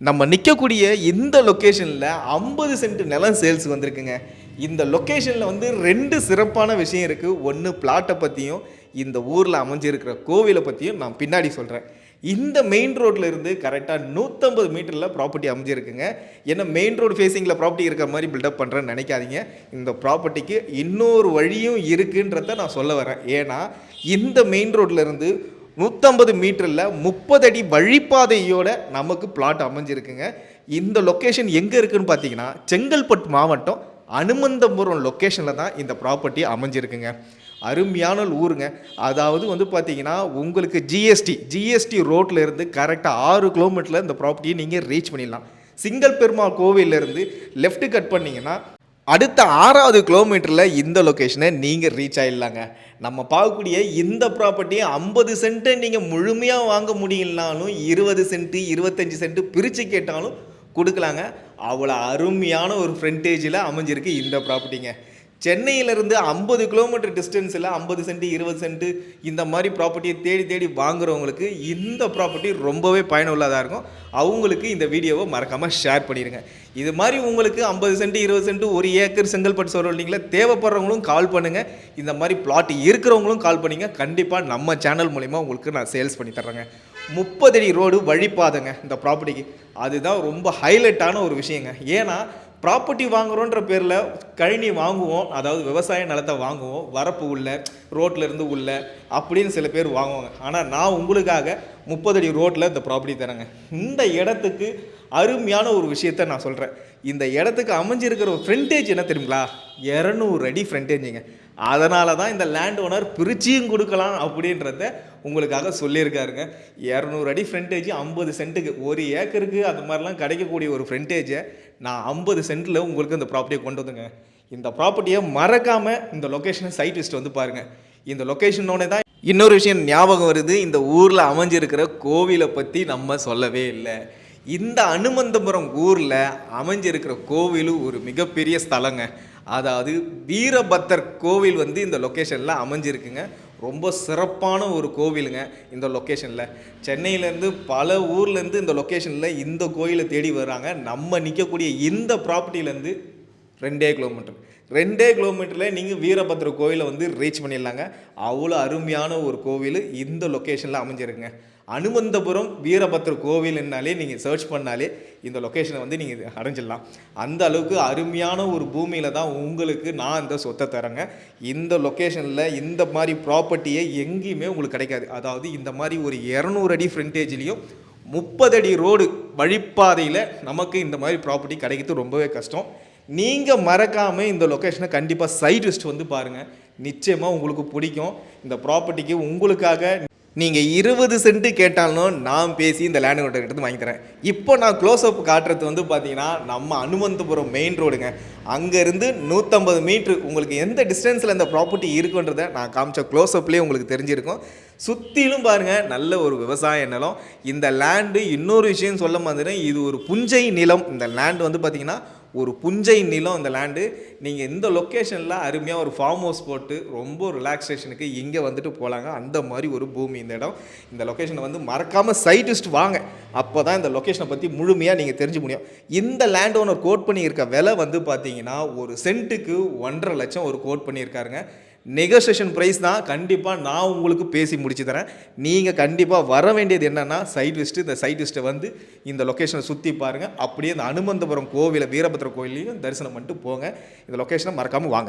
நம்ம நிற்கக்கூடிய இந்த லொக்கேஷனில் ஐம்பது சென்ட் நிலம் சேல்ஸ் வந்திருக்குங்க. இந்த லொக்கேஷனில் வந்து ரெண்டு சிறப்பான விஷயம் இருக்குது ஒன்று பிளாட்டை பற்றியும் இந்த ஊரில் அமைஞ்சிருக்கிற கோவிலை பற்றியும் நான் பின்னாடி சொல்கிறேன் இந்த மெயின் ரோட்டில் இருந்து கரெக்டாக நூற்றம்பது மீட்டரில் ப்ராப்பர்ட்டி அமைஞ்சிருக்குங்க. ஏன்னா மெயின் ரோடு ஃபேஸிங்கில் ப்ராப்பர்ட்டி இருக்கிற மாதிரி பில்டப் பண்ணுறேன்னு நினைக்காதீங்க. இந்த ப்ராப்பர்ட்டிக்கு இன்னொரு வழியும் இருக்குன்றத நான் சொல்ல வரேன். ஏன்னா இந்த மெயின் ரோட்டில் இருந்து நூற்றம்பது மீட்டரில் முப்பது அடி வழிப்பாதையோட நமக்கு பிளாட் அமைஞ்சிருக்குங்க. இந்த லொக்கேஷன் எங்கே இருக்குன்னு பார்த்தீங்கன்னா செங்கல்பட்டு மாவட்டம் அனுமந்தபுரம் லொக்கேஷனில் தான் இந்த ப்ராப்பர்ட்டி அமைஞ்சிருக்குங்க. அருமையான ஊருங்க. அதாவது வந்து பார்த்தீங்கன்னா உங்களுக்கு ஜிஎஸ்டி ஜிஎஸ்டி ரோட்டில் இருந்து கரெக்டாக ஆறு கிலோமீட்டரில் இந்த ப்ராப்பர்ட்டியை நீங்கள் ரீச் பண்ணிடலாம். சிங்கல் பெருமாள் கோவிலேருந்து லெஃப்ட்டு லெஃப்ட் கட் பண்ணீங்கன்னா அடுத்த ஆறாவது கிலோமீட்டரில் இந்த லொக்கேஷனை நீங்கள் ரீச் ஆகிடலாங்க நம்ம பார்க்கக்கூடிய இந்த ப்ராப்பர்ட்டியை ஐம்பது சென்ட்டை நீங்கள் முழுமையாக வாங்க முடியலனாலும் இருபது சென்ட்டு இருபத்தஞ்சி சென்ட்டு பிரித்து கேட்டாலும் கொடுக்கலாங்க. அவ்வளோ அருமையான ஒரு ஃப்ரண்டேஜில் அமைஞ்சிருக்கு இந்த ப்ராப்பர்ட்டிங்க சென்னையிலேருந்து ஐம்பது கிலோமீட்டர் டிஸ்டன்ஸில் ஐம்பது சென்ட்டு இருபது சென்ட்டு இந்த மாதிரி ப்ராப்பர்ட்டியை தேடி தேடி வாங்குறவங்களுக்கு இந்த ப்ராப்பர்ட்டி ரொம்பவே பயனுள்ளதாக இருக்கும். அவங்களுக்கு இந்த வீடியோவை மறக்காமல் ஷேர் பண்ணிடுங்க இது மாதிரி உங்களுக்கு ஐம்பது சென்ட் இருபது சென்ட் ஒரு ஏக்கர் செங்கல்பட்டு சொல்கிறீங்களா தேவைப்படுறவங்களும் கால் பண்ணுங்கள் இந்த மாதிரி பிளாட் இருக்கிறவங்களும் கால் பண்ணுங்க. கண்டிப்பாக நம்ம சேனல் மூலிமா உங்களுக்கு நான் சேல்ஸ் பண்ணி தர்றேங்க. முப்பது அடி ரோடு வழிபாதங்க இந்த ப்ராப்பர்ட்டிக்கு அதுதான் ரொம்ப ஹைலைட்டான ஒரு விஷயங்க. ஏன்னா ப்ராப்பர்ட்டி வாங்குறோன்ற பேரில் கழனி வாங்குவோம். அதாவது விவசாய நிலத்தை வாங்குவோம். வரப்பு உள்ள ரோட்ல இருந்து உள்ள அப்படின்னு சில பேர் வாங்குவாங்க. ஆனால் நான் உங்களுக்காக முப்பது அடி ரோட்டில் இந்த ப்ராப்பர்ட்டி தரேங்க இந்த இடத்துக்கு அருமையான ஒரு விஷயத்த நான் சொல்கிறேன் இந்த இடத்துக்கு அமைஞ்சிருக்கிற ஒரு ஃப்ரண்டேஜ் என்ன தெரியுங்களா? இரநூறு அடி ஃப்ரண்டேஜுங்க அதனால தான் இந்த லேண்ட் ஓனர் பிரிச்சியும் கொடுக்கலாம் அப்படின்றத உங்களுக்காக சொல்லியிருக்காருங்க. இரநூறு அடி ஃப்ரண்டேஜ் ஐம்பது சென்ட்டுக்கு ஒரு ஏக்கருக்கு அது மாதிரிலாம் கிடைக்கக்கூடிய ஒரு ஃப்ரண்டேஜை நான் ஐம்பது சென்ட்டில் உங்களுக்கு இந்த ப்ராப்பர்ட்டியை கொண்டு வந்துங்க. இந்த ப்ராப்பர்ட்டியை மறக்காமல் இந்த லொக்கேஷனை சைட் லிஸ்ட் வந்து பாருங்கள் இந்த லொக்கேஷனோட தான் இன்னொரு விஷயம் ஞாபகம் வருது. இந்த ஊரில் அமைஞ்சிருக்கிற கோவிலை பற்றி நம்ம சொல்லவே இல்லை. இந்த அனுமந்தபுரம் ஊரில் அமைஞ்சிருக்கிற கோவில் ஒரு மிகப்பெரிய ஸ்தலங்க. அதாவது வீரபத்தர் கோவில் வந்து இந்த லொக்கேஷனில் அமைஞ்சிருக்குங்க. ரொம்ப சிறப்பான ஒரு கோவிலுங்க இந்த லொக்கேஷனில் சென்னையிலேருந்து பல ஊர்லேருந்து இந்த லொக்கேஷனில் இந்த கோயிலை தேடி வர்றாங்க. நம்ம நிற்கக்கூடிய இந்த ப்ராப்பர்ட்டிலேருந்து ரெண்டே கிலோமீட்டர் ரெண்டே கிலோமீட்டரில் நீங்கள் வீரபத்ர கோயிலை வந்து ரீச் பண்ணிடலாங்க. அவ்வளோ அருமையான ஒரு கோவில் இந்த லொக்கேஷனில் அமைஞ்சிருக்குங்க. அனுமந்தபுரம் வீரபத்ர கோவில்னாலே நீங்கள் சர்ச் பண்ணாலே இந்த லொக்கேஷனை வந்து நீங்கள் அடைஞ்சிடலாம். அந்த அளவுக்கு அருமையான ஒரு பூமியில் தான் உங்களுக்கு நான் இந்த சொத்தை தரேங்க இந்த லொக்கேஷனில் இந்த மாதிரி ப்ராப்பர்ட்டியை எங்கேயுமே உங்களுக்கு கிடைக்காது. அதாவது இந்த மாதிரி ஒரு இரநூறு அடி ஃப்ரண்டேஜ்லேயும் முப்பது அடி ரோடு வழிப்பாதையில் நமக்கு இந்த மாதிரி ப்ராப்பர்ட்டி கிடைக்கிறது ரொம்பவே கஷ்டம். நீங்கள் மறக்காமல் இந்த லொக்கேஷனை கண்டிப்பாக சைட் லிஸ்ட் வந்து பாருங்கள் நிச்சயமாக உங்களுக்கு பிடிக்கும். இந்த ப்ராப்பர்ட்டிக்கு உங்களுக்காக நீங்கள் இருபது சென்ட் கேட்டாலும் நான் பேசி இந்த லேண்ட் ஓட்டர் எடுத்து வாங்கி தரேன். இப்போ நான் க்ளோஸ் அப் காட்டுறது வந்து பார்த்தீங்கன்னா நம்ம அனுமந்தபுரம் மெயின் ரோடுங்க அங்கேருந்து நூற்றம்பது மீட்ரு உங்களுக்கு எந்த டிஸ்டன்ஸில் இந்த ப்ராப்பர்ட்டி இருக்குன்றதை நான் காமிச்ச க்ளோஸ் அப்லேயே உங்களுக்கு தெரிஞ்சிருக்கும். சுற்றிலும் பாருங்கள் நல்ல ஒரு விவசாய நிலம். இந்த லேண்டு இன்னொரு விஷயம் சொல்ல மாதிரி இது ஒரு புஞ்சை நிலம். இந்த லேண்டு வந்து பார்த்திங்கன்னா ஒரு புஞ்சை நிலம் அந்த லேண்டு நீங்கள் இந்த லொக்கேஷனில் அருமையாக ஒரு ஃபார்ம் ஹவுஸ் போட்டு ரொம்ப ரிலாக்ஸேஷனுக்கு இங்கே வந்துட்டு போகலாங்க அந்த மாதிரி ஒரு பூமி இந்த இடம். இந்த லொக்கேஷனை வந்து மறக்காமல் சைட்டிஸ்ட் வாங்க. அப்போ தான் இந்த லொக்கேஷனை பற்றி முழுமையாக நீங்கள் தெரிஞ்சு முடியும். இந்த லேண்ட் ஓனர் கோட் பண்ணியிருக்க விலை வந்து பார்த்தீங்கன்னா ஒரு சென்ட்டுக்கு ஒன்றரை லட்சம் ஒரு கோட் பண்ணியிருக்காருங்க. நெகோசியேஷன் ப்ரைஸ் தான் கண்டிப்பாக நான் உங்களுக்கு பேசி முடிச்சு தரேன். நீங்கள் கண்டிப்பாக வர வேண்டியது என்னென்னா சைட் லிஸ்ட்டு இந்த சைட் லிஸ்ட்டை வந்து இந்த லொக்கேஷனை சுற்றி பாருங்கள் அப்படியே இந்த அனுமந்தபுரம் கோவிலை வீரபத்ர கோயிலையும் தரிசனம் பண்ணிட்டு போங்க. இந்த லொக்கேஷனை மறக்காமல் வாங்க.